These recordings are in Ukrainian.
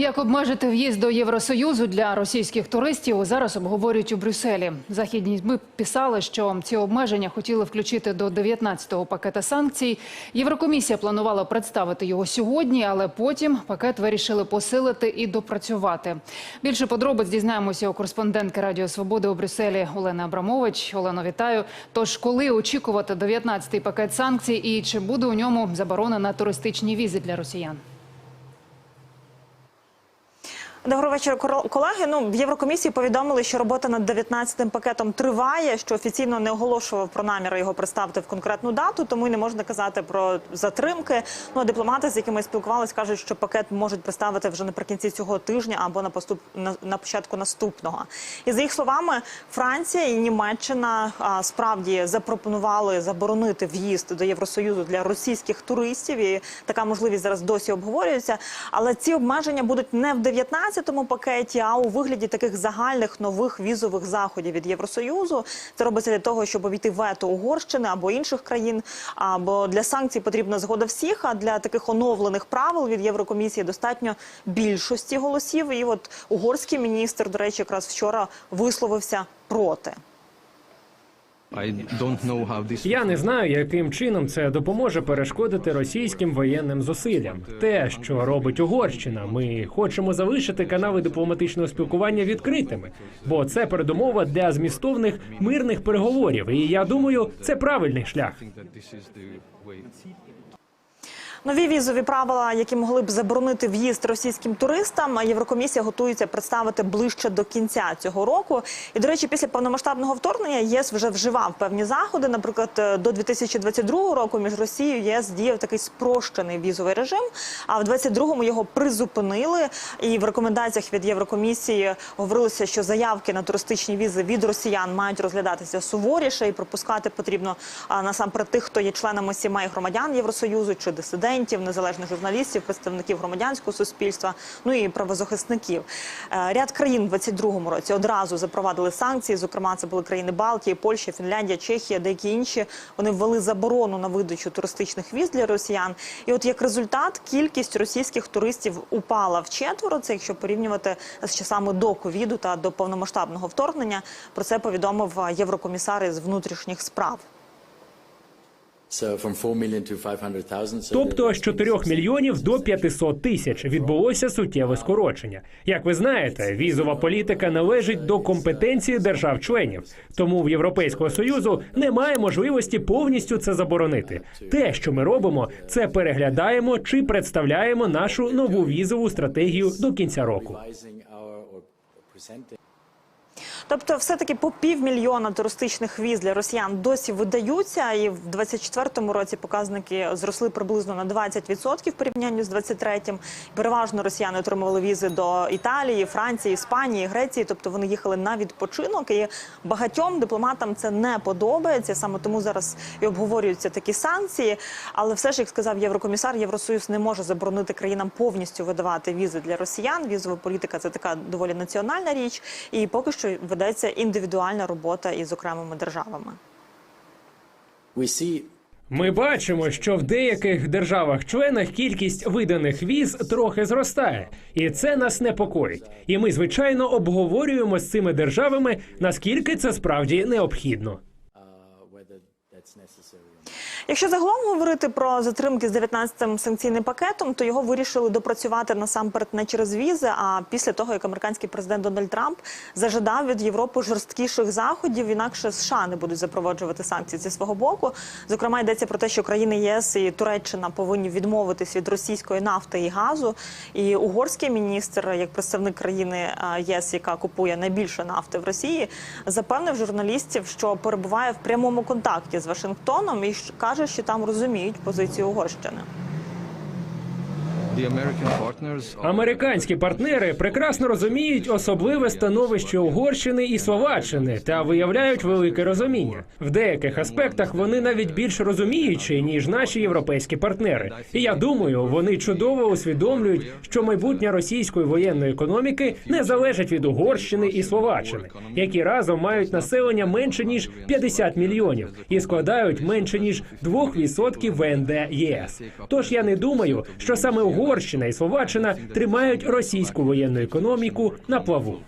Як обмежити в'їзд до Євросоюзу для російських туристів зараз обговорюють у Брюсселі. Західні ЗМІ писали, що ці обмеження хотіли включити до 19-го пакета санкцій. Єврокомісія планувала представити його сьогодні, але потім пакет вирішили посилити і допрацювати. Більше подробиць дізнаємося у кореспондентки Радіо Свободи у Брюсселі Олени Абрамович. Олено, вітаю. Тож, коли очікувати 19-й пакет санкцій і чи буде у ньому заборона на туристичні візи для росіян? Доброго вечора, колеги. Ну в Єврокомісії повідомили, що робота над 19-м пакетом триває, що офіційно не оголошував про наміри його представити в конкретну дату, тому й не можна казати про затримки. Ну а дипломати, з якими спілкувалися, кажуть, що пакет можуть представити вже наприкінці цього тижня або на поступ на, на початку наступного. І за їх словами, Франція і Німеччина а, справді запропонували заборонити в'їзд до Євросоюзу для російських туристів. І така можливість зараз досі обговорюється. Але ці обмеження будуть не в 19-му пакеті, а у вигляді таких загальних нових візових заходів від Євросоюзу. Це робиться для того, щоб обійти вето Угорщини або інших країн. Або для санкцій потрібна згода всіх. А для таких оновлених правил від Єврокомісії достатньо більшості голосів. І от угорський міністр, до речі, якраз вчора висловився проти. Я не знаю, яким чином це допоможе перешкодити російським воєнним зусиллям. Те, що робить Угорщина, ми хочемо залишити канали дипломатичного спілкування відкритими, бо це передумова для змістовних мирних переговорів. І я думаю, це правильний шлях. Нові візові правила, які могли б заборонити в'їзд російським туристам, Єврокомісія готується представити ближче до кінця цього року. І до речі, після повномасштабного вторгнення ЄС вже вживав певні заходи. Наприклад, е, до 2022 року між Росією ЄС діяв такий спрощений візовий режим. А в 22-му його призупинили. І в рекомендаціях від Єврокомісії говорилося, що заявки на туристичні візи від росіян мають розглядатися суворіше і пропускати потрібно насамперед тих, хто є членами сімей громадян Євросоюзу чи дисидентів, незалежних журналістів, представників громадянського суспільства, ну і правозахисників. Е, Ряд країн в 22-му році одразу запровадили санкції. Зокрема, це були країни Балтії, Польща, Фінляндія, Чехія, деякі інші. Вони ввели заборону на видачу туристичних віз для росіян. І от як результат, кількість російських туристів упала вчетверо. Це якщо порівнювати з часами до ковіду та до повномасштабного вторгнення. Про це повідомив е, єврокомісар із внутрішніх справ. Тобто з 4 мільйонів до 500 тисяч відбулося суттєве скорочення. Як ви знаєте, візова політика належить до компетенції держав-членів, тому в Європейського союзу немає можливості повністю це заборонити. Те, що ми робимо, це переглядаємо чи представляємо нашу нову візову стратегію до кінця року. Тобто, все-таки по півмільйона туристичних віз для росіян досі видаються, і в 24-му році показники зросли приблизно на 20% в порівнянні з 23-м. Переважно росіяни отримували візи до Італії, Франції, Іспанії, Греції. Тобто вони їхали на відпочинок. І багатьом дипломатам це не подобається. Саме тому зараз і обговорюються такі санкції. Але все ж, як сказав єврокомісар, Євросоюз не може заборонити країнам повністю видавати візи для росіян. Візова політика це така доволі національна річ, і поки що ведеться індивідуальна робота із окремими державами. Ми бачимо, що в деяких державах-членах кількість виданих віз трохи зростає, і це нас непокоїть. І ми, звичайно, обговорюємо з цими державами, наскільки це справді необхідно. Якщо загалом говорити про затримки з 19-м санкційним пакетом, то його вирішили допрацювати насамперед не через візи, а після того, як американський президент Дональд Трамп зажадав від Європи жорсткіших заходів, інакше США не будуть запроваджувати санкції зі свого боку. Зокрема, йдеться про те, що країни ЄС і Туреччина повинні відмовитись від російської нафти і газу. І угорський міністр, як представник країни ЄС, яка купує найбільше нафти в Росії, запевнив журналістів, що перебуває в прямому контакті з Вашингтоном і що- каже, що там розуміють позицію Угорщини. Американські партнери прекрасно розуміють особливе становище Угорщини і Словаччини та виявляють велике розуміння. В деяких аспектах вони навіть більш розуміючі ніж наші європейські партнери. І я думаю, вони чудово усвідомлюють, що майбутнє російської воєнної економіки не залежить від Угорщини і Словаччини, які разом мають населення менше ніж 50 мільйонів і складають менше ніж 2% ВНД ЄС. Тож я не думаю, що саме Угорщина Угорщина і Словаччина тримають російську воєнну економіку на плаву.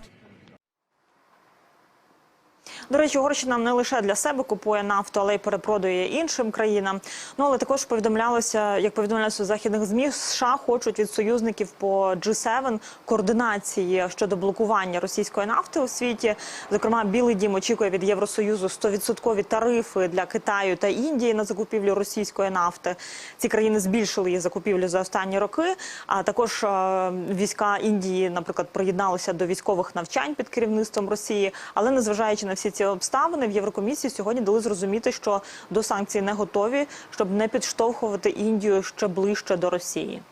До речі, Угорщина не лише для себе купує нафту, але й перепродує іншим країнам. Ну але також повідомлялося, як повідомлялося у західних змі, США хочуть від союзників по G7 координації щодо блокування російської нафти у світі. Зокрема, Білий Дім очікує від Євросоюзу 100% тарифи для Китаю та Індії на закупівлю російської нафти. Ці країни збільшили її закупівлю за останні роки. А також е, війська Індії, наприклад, приєдналися до військових навчань під керівництвом Росії. Але незважаючи на всі ці обставини, в Єврокомісії сьогодні дали зрозуміти, що до санкцій не готові, щоб не підштовхувати Індію ще ближче до Росії.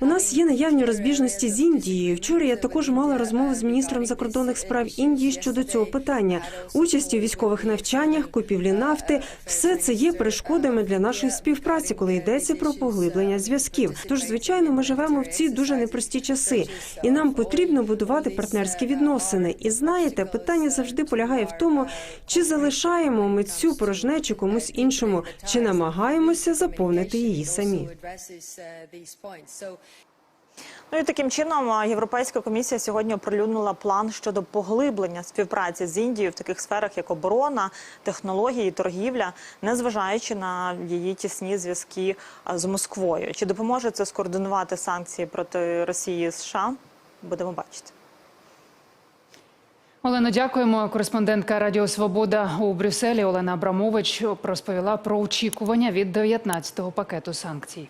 У нас є наявні розбіжності з Індією. Вчора я також мала розмову з міністром закордонних справ Індії щодо цього питання. Участь у військових навчаннях, купівлі нафти все це є перешкодами для нашої співпраці, коли йдеться про поглиблення зв'язків. Тож, звичайно, ми живемо в ці дуже непрості часи, і нам потрібно будувати партнерські відносини. І знаєте, питання завжди полягає в тому, чи залишаємо ми цю порожнечу комусь іншому, чи намагаємося заповнити її самі. Ну і таким чином Європейська комісія сьогодні оприлюднила план щодо поглиблення співпраці з Індією в таких сферах, як оборона, технології, торгівля, незважаючи на її тісні зв'язки з Москвою. Чи допоможе це скоординувати санкції проти Росії США? Будемо бачити. Олено, дякуємо. Кореспондентка Радіо Свобода у Брюсселі Олена Абрамович розповіла про очікування від 19-го пакету санкцій.